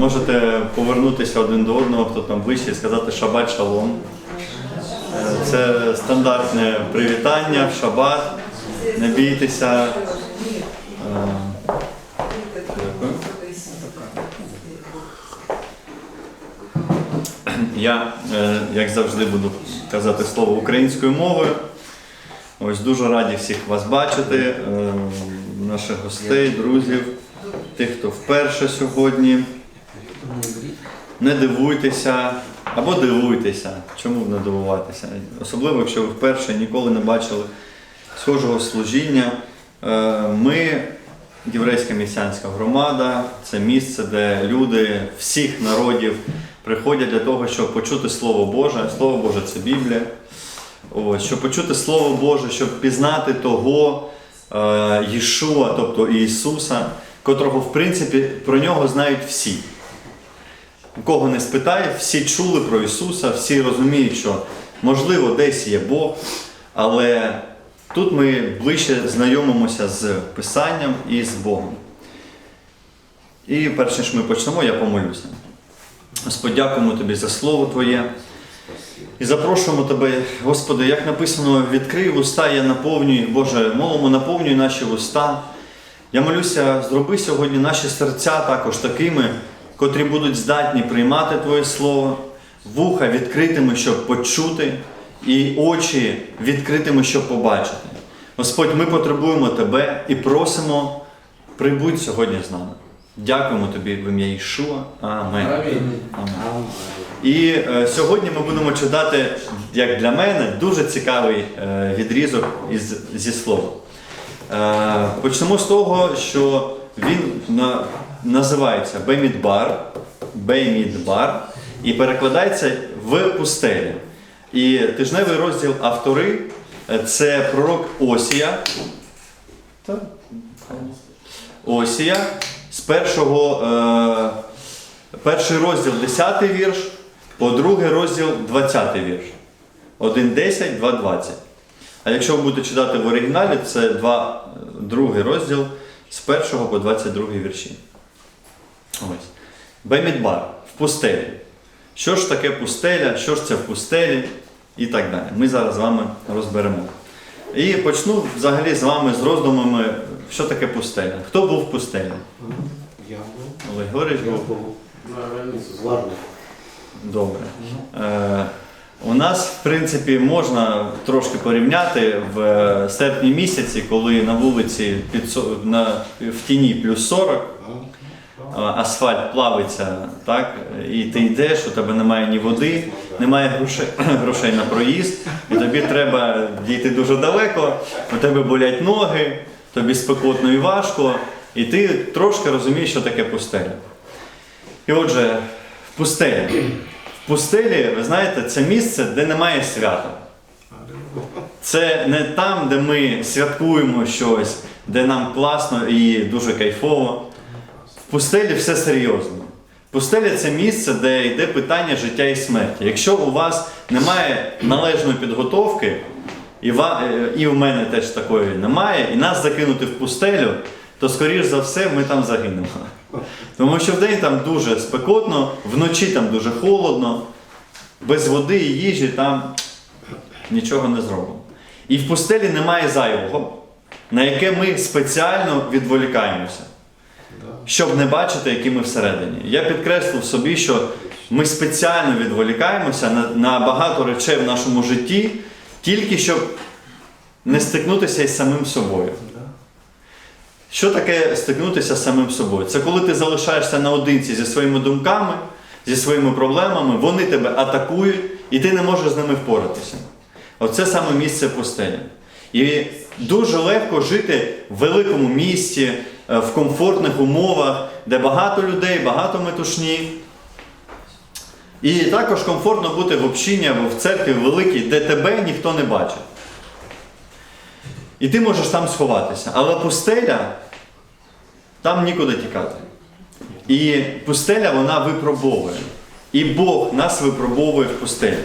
можете повернутися один до одного, хто там ближче, і сказати шабат шалом. Е, Це стандартне привітання шабат. Не бійтеся. Е. Я, е, як завжди, буду казати слово українською мовою. Ось дуже раді всіх вас бачити, наших гостей, друзів, тих, хто вперше сьогодні. Не дивуйтеся або дивуйтеся. Чому б не дивуватися? Особливо, якщо ви вперше ніколи не бачили схожого служіння. Е, Ми, єврейська місіанська громада, це місце, де люди всіх народів приходять для того, щоб почути Слово Боже. Слово Боже це Біблія. Ось, щоб почути Слово Боже, щоб пізнати того е, Єшуа, тобто Ісуса, котрого, в принципі, про нього знають всі. У кого не спитає, всі чули про Ісуса, всі розуміють, що можливо десь є Бог, але тут ми ближче знайомимося з Писанням і з Богом. І перш ніж ми почнемо, я помолюся. Господь, дякуємо Тобі за Слово Твоє. І запрошуємо Тебе, Господи, як написано, відкрий вуста, я наповнюю, Боже, молимо, наповнюй наші вуста. Я молюся, зроби сьогодні наші серця також такими, котрі будуть здатні приймати Твоє Слово, вуха відкритими, щоб почути, і очі відкритими, щоб побачити. Господь, ми потребуємо Тебе і просимо, прибудь сьогодні з нами. Дякуємо Тобі в ім'я Ішуа. Амінь. Амінь. І е, сьогодні ми будемо читати, як для мене, дуже цікавий е, відрізок із, зі слова. Е, почнемо з того, що він на, називається Бемідбар, Беймідбар і перекладається в пустелі. І тижневий розділ автори е, це пророк Осія. Осія з першого, е, перший розділ 10 вірш, по другий розділ 20 вірш. 1.10, 2.20. А якщо ви будете читати в оригіналі, це два, другий розділ з 1 по 22 вірші. Ось. Бемідбар в пустелі. Що ж таке пустеля, що ж це в пустелі і так далі. Ми зараз з вами розберемо. І почну взагалі з вами з роздумами, що таке пустеля. Хто був в пустелі? Я був. Олег Я був. був. Добре. Е, у нас, в принципі, можна трошки порівняти в е, серпні місяці, коли на вулиці під, на, в тіні плюс 40, а, асфальт плавиться, так? і ти йдеш, у тебе немає ні води, немає грошей, грошей на проїзд, і тобі треба дійти дуже далеко, у тебе болять ноги, тобі спекотно і важко, і ти трошки розумієш, що таке пустеля. І отже, в пустелі. В пустелі, ви знаєте, це місце, де немає свята. Це не там, де ми святкуємо щось, де нам класно і дуже кайфово. В пустелі все серйозно. Пустеля це місце, де йде питання життя і смерті. Якщо у вас немає належної підготовки, і, е, і у мене теж такої немає, і нас закинути в пустелю, то скоріш за все ми там загинемо. Тому що вдень там дуже спекотно, вночі там дуже холодно, без води і їжі там нічого не зробимо. І в пустелі немає зайвого, на яке ми спеціально відволікаємося, щоб не бачити, які ми всередині. Я підкреслив собі, що ми спеціально відволікаємося на, на багато речей в нашому житті, тільки щоб не стикнутися із самим собою. Що таке стикнутися з самим собою? Це коли ти залишаєшся наодинці зі своїми думками, зі своїми проблемами, вони тебе атакують, і ти не можеш з ними впоратися. Оце саме місце пустелі. І дуже легко жити в великому місті, в комфортних умовах, де багато людей, багато метушні. І також комфортно бути в общині або в церкві великій, де тебе ніхто не бачить. І ти можеш там сховатися. Але пустеля, там нікуди тікати. І пустеля вона випробовує. І Бог нас випробовує в пустелі.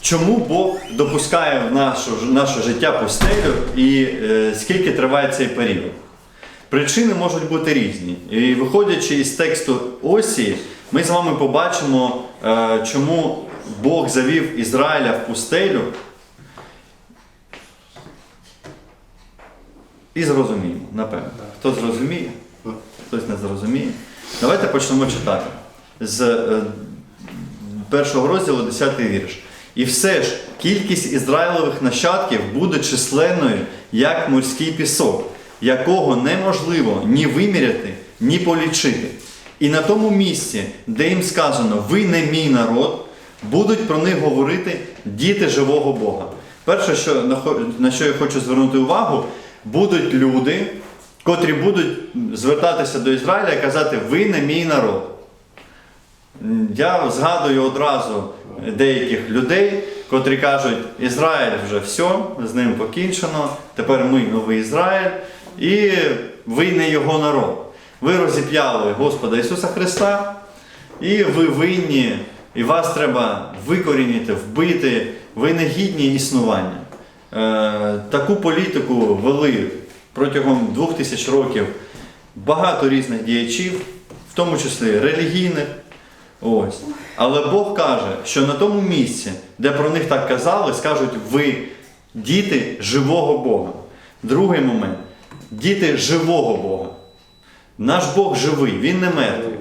Чому Бог допускає в нашу, наше життя пустелю і е, скільки триває цей період? Причини можуть бути різні. І виходячи із тексту Осії, ми з вами побачимо, е, чому Бог завів Ізраїля в пустелю. І зрозуміємо, напевно. Хто зрозуміє, хтось не зрозуміє. Давайте почнемо читати з е, першого розділу, 10 вірш. І все ж кількість ізраїлевих нащадків буде численною, як морський пісок, якого неможливо ні виміряти, ні полічити. І на тому місці, де їм сказано, ви не мій народ, будуть про них говорити діти живого Бога. Перше, що, на що я хочу звернути увагу, будуть люди, котрі будуть звертатися до Ізраїля і казати, ви не мій народ. Я згадую одразу деяких людей, котрі кажуть, Ізраїль вже все, з ним покінчено, тепер ми новий Ізраїль, і ви не його народ. Ви розіп'яли Господа Ісуса Христа, і ви винні, і вас треба викорінити, вбити, ви не гідні існування. Е, таку політику вели протягом двох тисяч років багато різних діячів, в тому числі релігійних. Ось. Але Бог каже, що на тому місці, де про них так казали, скажуть ви діти живого Бога. Другий момент діти живого Бога. Наш Бог живий, Він не мертвий.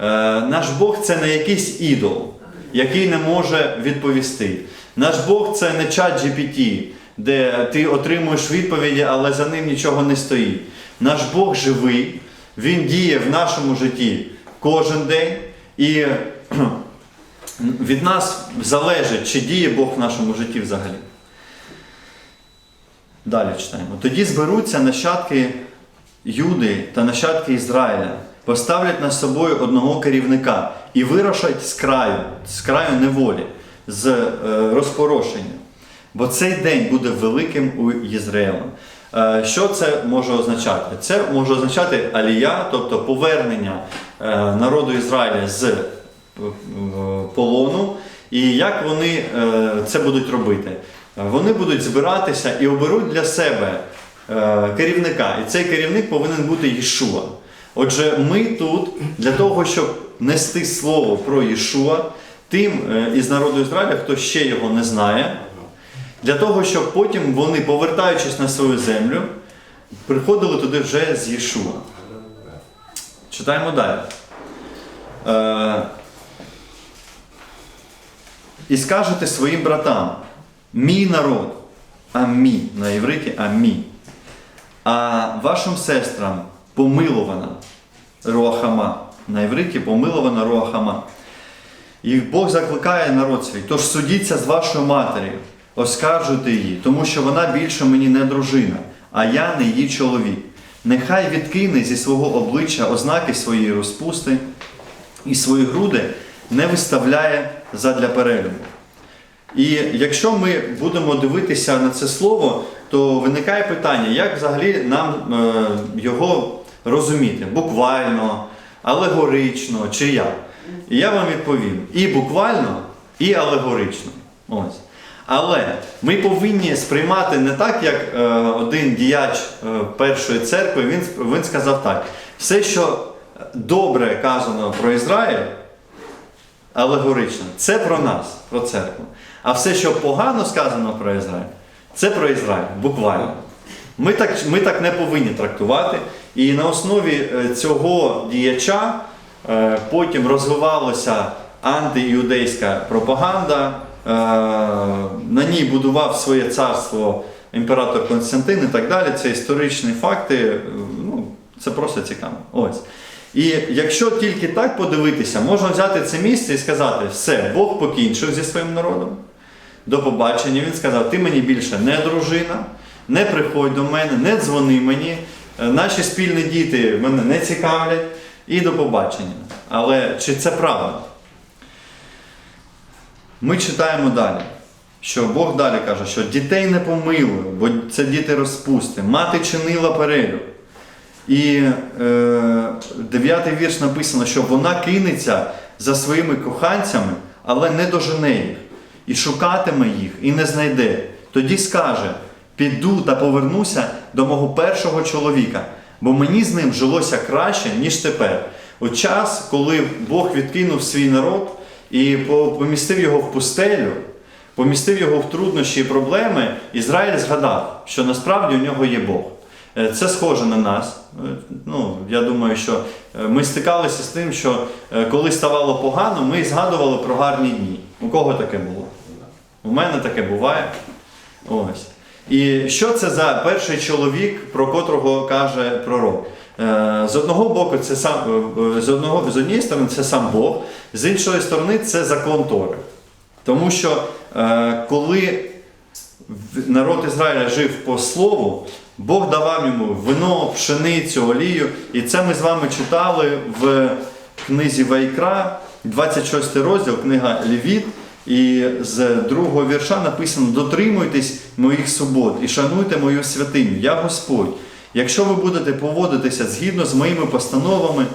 Е, наш Бог це не якийсь ідол, який не може відповісти. Наш Бог це не чат GPT, де ти отримуєш відповіді, але за ним нічого не стоїть. Наш Бог живий, Він діє в нашому житті кожен день. І від нас залежить, чи діє Бог в нашому житті взагалі. Далі читаємо. Тоді зберуться нащадки Юди та нащадки Ізраїля, поставлять над собою одного керівника і вирушать з краю, з краю неволі, з е, розпорошення. Бо цей день буде великим у Ізраїла. Е, Що це може означати? Це може означати алія, тобто повернення е, народу Ізраїля з полону, і як вони це будуть робити. Вони будуть збиратися і оберуть для себе е, керівника. І цей керівник повинен бути Єшуа. Отже, ми тут для того, щоб нести слово про Єшуа тим е, із народу Ізраїля, хто ще його не знає, для того, щоб потім вони, повертаючись на свою землю, приходили туди вже з Єшуа. Читаємо далі. Е, і скажете своїм братам, мій народ, амі, на євриті амі, а вашим сестрам помилована Руахама. На євриті помилована Руахама. І Бог закликає народ свій, тож судіться з вашою матір'ю, оскаржуйте її, тому що вона більше мені не дружина, а я не її чоловік. Нехай відкине зі свого обличчя ознаки своєї розпусти і свої груди не виставляє задля перелюбу. І якщо ми будемо дивитися на це слово, то виникає питання, як взагалі нам е, його розуміти буквально, алегорично чи як. І я вам відповім і буквально, і алегорично. Ось. Але ми повинні сприймати не так, як е, один діяч е, першої церкви, він, він сказав так: все, що добре казано про Ізраїль, алегорично, це про нас, про церкву. А все, що погано сказано про Ізраїль, це про Ізраїль, буквально. Ми так, ми так не повинні трактувати. І на основі е, цього діяча е, потім розвивалася антиіудейська пропаганда. е, На ній будував своє царство імператор Константин і так далі. Це історичні факти. Ну, це просто цікаво. Ось. І якщо тільки так подивитися, можна взяти це місце і сказати, все, Бог покінчив зі своїм народом. До побачення. Він сказав: ти мені більше не дружина, не приходь до мене, не дзвони мені, е, наші спільні діти мене не цікавлять. І до побачення. Але чи це правда? Ми читаємо далі, що Бог далі каже, що дітей не помилує, бо це діти розпусти, мати чинила перелюб. І е, дев'ятий вірш написано, що вона кинеться за своїми коханцями, але не дожене їх, і шукатиме їх, і не знайде. Тоді скаже: піду та повернуся до мого першого чоловіка, бо мені з ним жилося краще, ніж тепер. У час, коли Бог відкинув свій народ і помістив його в пустелю, помістив його в труднощі і проблеми, Ізраїль згадав, що насправді у нього є Бог. Е, Це схоже на нас. Е, Ну, я думаю, що е, ми стикалися з тим, що коли ставало погано, ми згадували про гарні дні. У кого таке було? У мене таке буває. Ось. І що це за перший чоловік, про котрого каже пророк? Е, З одного боку, це сам е, з одного з однієї сторони це сам Бог, з іншої сторони, це закон Тори. Тому що е, коли народ Ізраїля жив по слову, Бог давав йому вино, пшеницю, олію. І це ми з вами читали в книзі Вайкра, 26 розділ, книга Левіт. І з другого вірша написано: Дотримуйтесь моїх субот і шануйте мою святиню. Я Господь. Якщо ви будете поводитися згідно з моїми постановами,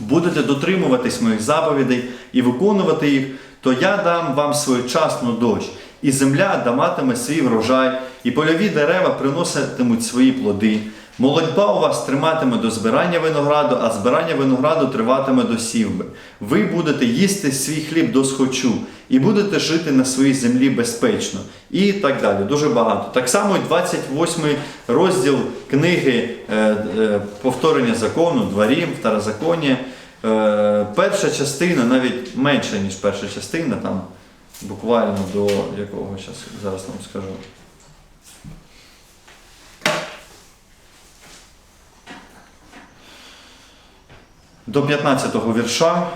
будете дотримуватись моїх заповідей і виконувати їх, то я дам вам своєчасну дощ, і земля даватиме свій врожай, і польові дерева приноситимуть свої плоди. Молодьба у вас триматиме до збирання винограду, а збирання винограду триватиме до сівби. Ви будете їсти свій хліб до схочу, і будете жити на своїй землі безпечно. І так далі. Дуже багато. Так само 28 розділ книги е, е, повторення закону, дворів, второзаконня. Е, перша частина, навіть менша, ніж перша частина, там буквально до якого зараз вам скажу. До 15 го вірша,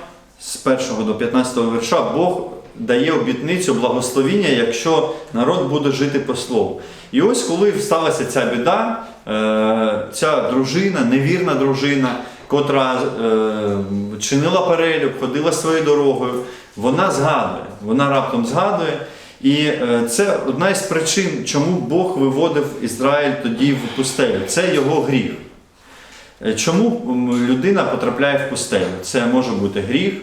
з 1 до 15 го вірша, Бог дає обітницю благословіння, якщо народ буде жити по слову. І ось коли сталася ця біда, е, ця дружина, невірна дружина, котра е, чинила перелюб, ходила своєю дорогою, вона згадує, вона раптом згадує. І е, це одна із причин, чому Бог виводив Ізраїль тоді в пустелю. Це його гріх. Е, Чому людина потрапляє в пустелю? Це може бути гріх,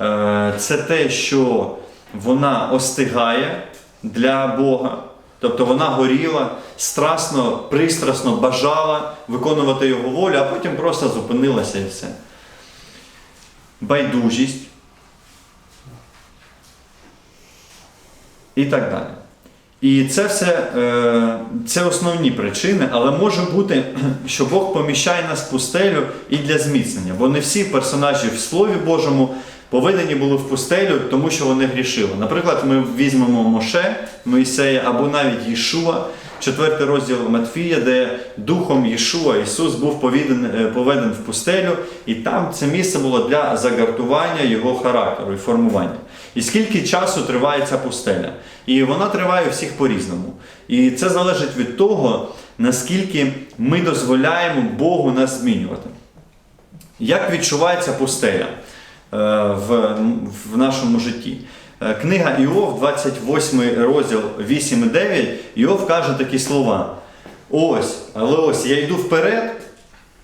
е, це те, що вона остигає для Бога, тобто вона горіла, страстно, пристрасно бажала виконувати його волю, а потім просто зупинилася і все. Байдужість і так далі. І це все е, це основні причини, але може бути, що Бог поміщає нас в пустелю і для зміцнення. Бо не всі персонажі в Слові Божому поведені були в пустелю, тому що вони грішили. Наприклад, ми візьмемо Моше, Моїсея або навіть Єшуа, четвертий розділ Матфія, де духом Єшуа Ісус був повіден, е, поведен в пустелю, і там це місце було для загартування його характеру і формування. І скільки часу триває ця пустеля? І вона триває всіх по-різному. І це залежить від того, наскільки ми дозволяємо Богу нас змінювати. Як відчувається пустеля е, в нашому житті? Е, Книга Іов, 28 розділ 8 і 9, Іов каже такі слова. Ось, але ось я йду вперед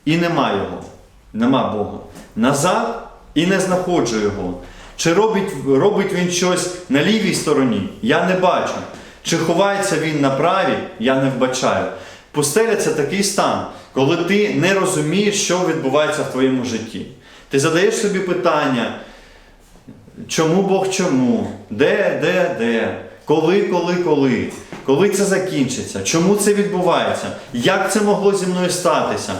і нема його, нема Бога. Назад і не знаходжу його. Чи робить, робить він щось на лівій стороні? Я не бачу. Чи ховається він на правій, я не вбачаю. Пустеля це такий стан, коли ти не розумієш, що відбувається в твоєму житті. Ти задаєш собі питання, чому Бог чому? Де, де, де? Коли, коли, коли? Коли це закінчиться? Чому це відбувається? Як це могло зі мною статися?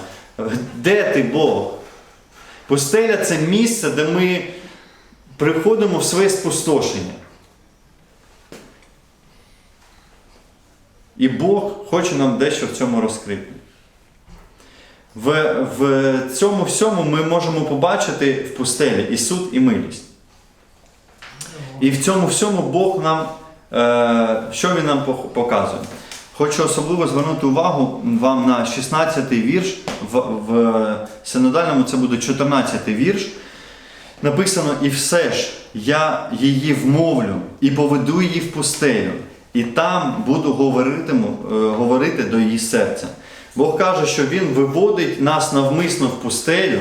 Де ти Бог? Пустеля це місце, де ми приходимо в своє спустошення. І Бог хоче нам дещо в цьому розкрити. В, в цьому всьому ми можемо побачити в пустелі і суд, і милість. І в цьому всьому Бог нам, е, що Він нам показує? Хочу особливо звернути увагу вам на 16-й вірш, в, в синодальному це буде 14-й вірш. Написано, і все ж я її вмовлю і поведу її в пустелю, і там буду говоритиму, е, говорити до її серця. Бог каже, що Він виводить нас навмисно в пустелю,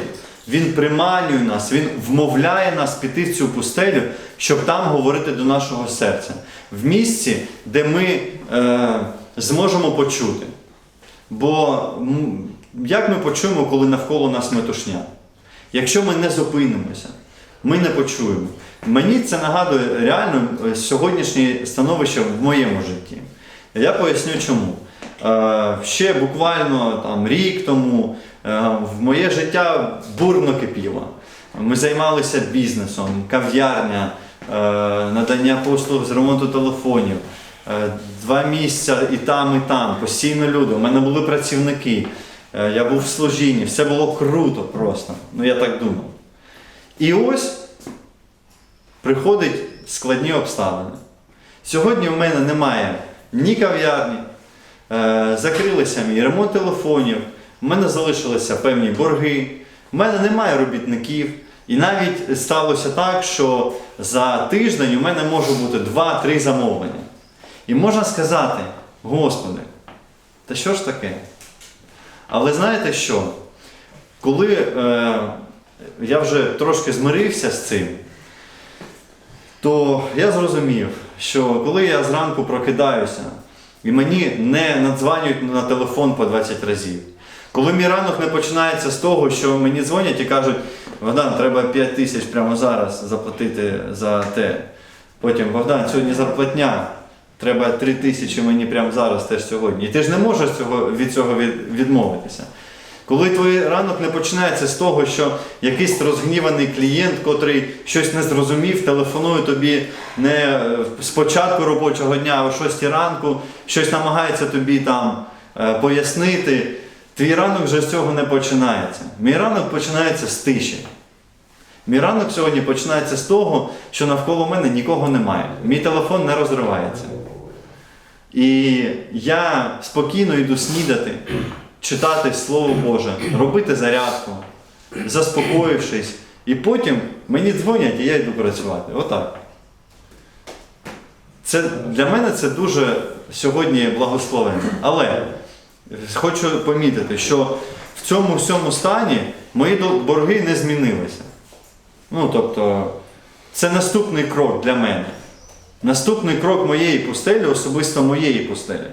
Він приманює нас, Він вмовляє нас піти в цю пустелю, щоб там говорити до нашого серця. В місці, де ми е, зможемо почути. Бо як ми почуємо, коли навколо нас метушня? Якщо ми не зупинимося, ми не почуємо. Мені це нагадує реально е, сьогоднішнє становище в моєму житті. Я поясню чому. Е, ще буквально там, рік тому в моє життя бурно кипіло. Ми займалися бізнесом, кав'ярня, е, надання послуг з ремонту телефонів. Е, Два місця і там, і там, постійно люди. У мене були працівники. Е, Я був в служінні, все було круто просто. Ну я так думав. І ось приходять складні обставини. Сьогодні в мене немає ні кав'ярні, е, закрилися мій ремонт телефонів, в мене залишилися певні борги, в мене немає робітників. І навіть сталося так, що за тиждень у мене може бути 2-3 замовлення. І можна сказати, Господи, та що ж таке? Але знаєте що? Коли е, я вже трошки змирився з цим, то я зрозумів, що коли я зранку прокидаюся і мені не надзванюють на телефон по 20 разів, коли мій ранок не починається з того, що мені дзвонять і кажуть, Богдан, треба 5 тисяч прямо зараз заплатити за те. Потім Богдан, сьогодні зарплатня, треба 3 тисячі мені прямо зараз теж сьогодні. І ти ж не можеш цього, від цього від- відмовитися. Коли твій ранок не починається з того, що якийсь розгніваний клієнт, котрий щось не зрозумів, телефонує тобі не е, з початку робочого дня, а о 6 ранку, щось намагається тобі там е, пояснити, твій ранок вже з цього не починається. Мій ранок починається з тиші. Мій ранок сьогодні починається з того, що навколо мене нікого немає. Мій телефон не розривається. І я спокійно йду снідати, читати Слово Боже, робити зарядку, заспокоївшись, і потім мені дзвонять і я йду працювати. Отак. Це, для мене це дуже сьогодні благословенно. Але хочу помітити, що в цьому всьому стані мої борги не змінилися. Ну, тобто, це наступний крок для мене. Наступний крок моєї пустелі, особисто моєї пустелі,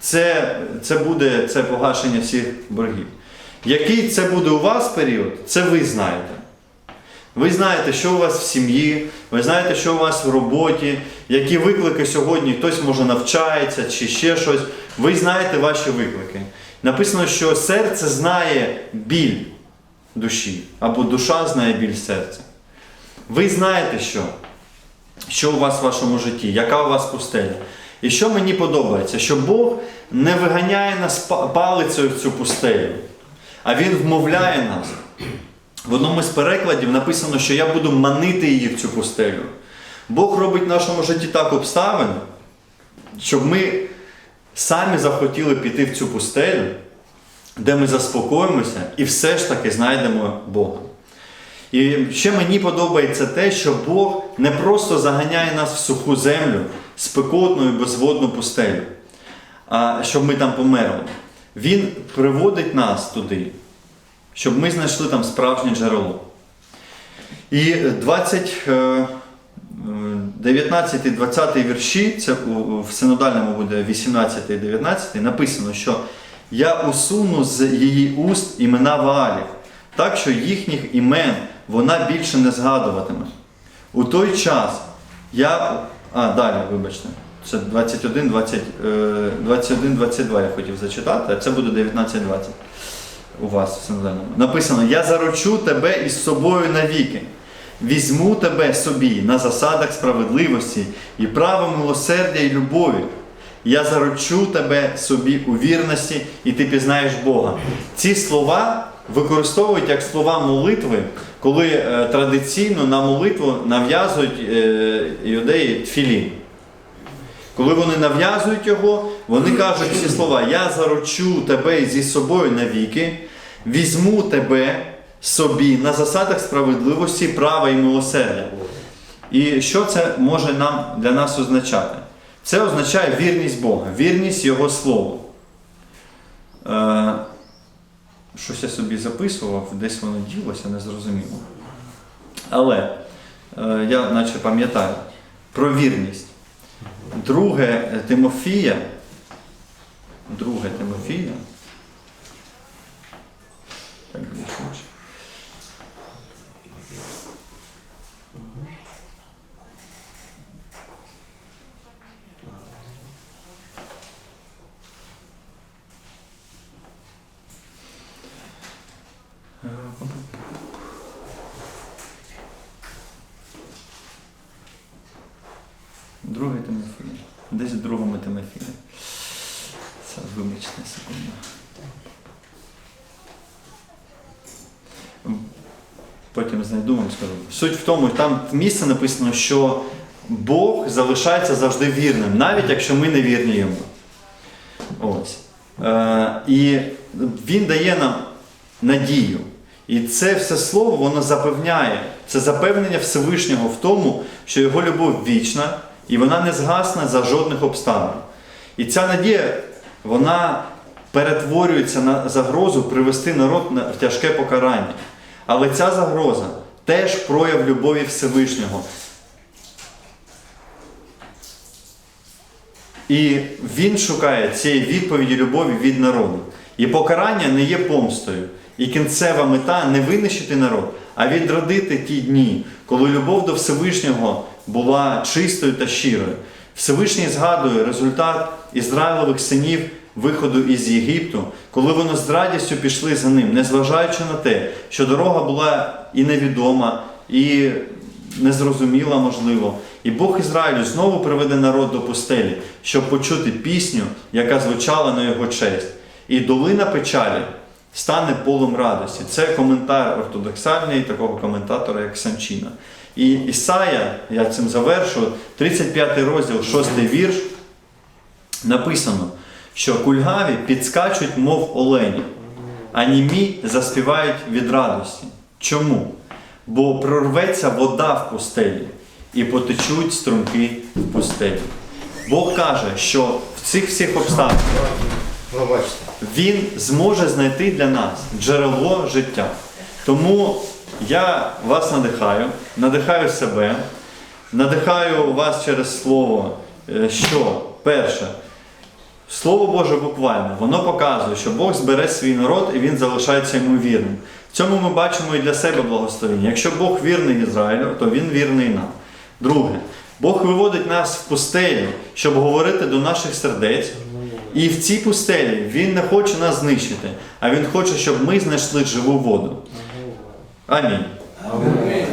це, це буде це погашення всіх боргів. Який це буде у вас період, це ви знаєте. Ви знаєте, що у вас в сім'ї, ви знаєте, що у вас в роботі, які виклики сьогодні, хтось може навчається чи ще щось. Ви знаєте ваші виклики. Написано, що серце знає біль душі, або душа знає біль серця. Ви знаєте, що, що у вас в вашому житті, яка у вас пустеля. І що мені подобається, що Бог не виганяє нас палицею в цю пустелю, а Він вмовляє нас. В одному з перекладів написано, що я буду манити її в цю пустелю. Бог робить в нашому житті так обставини, щоб ми самі захотіли піти в цю пустелю, де ми заспокоїмося і все ж таки знайдемо Бога. І ще мені подобається те, що Бог не просто заганяє нас в суху землю, спекотну і безводну пустелю, а щоб ми там померли. Він приводить нас туди, щоб ми знайшли там справжнє джерело. І 20, е, е, 19 і 20 вірші, це в синодальному буде 18 і 19, написано, що я усуну з її уст імена Ваалів, так що їхніх імен вона більше не згадуватиме. У той час я. А, далі, вибачте. Це 21, 20, е, 21, 22 я хотів зачитати, а це буде 19, 20 у вас в синодальному. Написано: Я заручу тебе із собою навіки. Візьму тебе собі на засадах справедливості і права милосердя і любові. Я заручу тебе собі у вірності, і ти пізнаєш Бога. Ці слова використовують як слова молитви, коли е, традиційно на молитву нав'язують е, юдеї тфілін. Коли вони нав'язують його, вони кажуть ці слова: Я заручу тебе зі собою навіки, візьму тебе собі на засадах справедливості, права і милосердя. І що це може нам для нас означати? Це означає вірність Бога, вірність Його Слову. Е, щось я собі записував, десь воно ділося, не зрозуміло. Але е, я наче пам'ятаю про вірність. Друге Тимофія. Друге Тимофія. Другий Тимофій. Десь в другому Тимофії. Це вибачте секунду. Потім знайду вам скажу. Суть в тому, там місце написано, що Бог залишається завжди вірним, навіть якщо ми не вірні йому. Ось. Е, і він дає нам надію. І це все слово воно запевняє, це запевнення Всевишнього в тому, що його любов вічна і вона не згасне за жодних обставин. І ця надія, вона перетворюється на загрозу привести народ в тяжке покарання. Але ця загроза теж прояв любові Всевишнього. І він шукає цієї відповіді любові від народу. І покарання не є помстою. І кінцева мета не винищити народ, а відродити ті дні, коли любов до Всевишнього була чистою та щирою. Всевишній згадує результат Ізраїлових синів виходу із Єгипту, коли вони з радістю пішли за ним, незважаючи на те, що дорога була і невідома, і незрозуміла, можливо. І Бог Ізраїлю знову приведе народ до пустелі, щоб почути пісню, яка звучала на його честь. І долина печалі стане полем радості. Це коментар ортодоксальний такого коментатора, як Санчина. І Ісая, я цим завершу, 35 розділ, 6 вірш, написано, що кульгаві підскачуть, мов олені, а німі заспівають від радості. Чому? Бо прорветься вода в пустелі і потечуть струмки в пустелі. Бог каже, що в цих всіх обставинах він зможе знайти для нас джерело життя. Тому я вас надихаю, надихаю себе, надихаю вас через слово, е, що перше, Слово Боже буквально, воно показує, що Бог збере свій народ і він залишається йому вірним. В цьому ми бачимо і для себе благословення. Якщо Бог вірний Ізраїлю, то він вірний нам. Друге, Бог виводить нас в пустелю, щоб говорити до наших сердець. І в цій пустелі Він не хоче нас знищити, а Він хоче, щоб ми знайшли живу воду. Амінь. Амінь.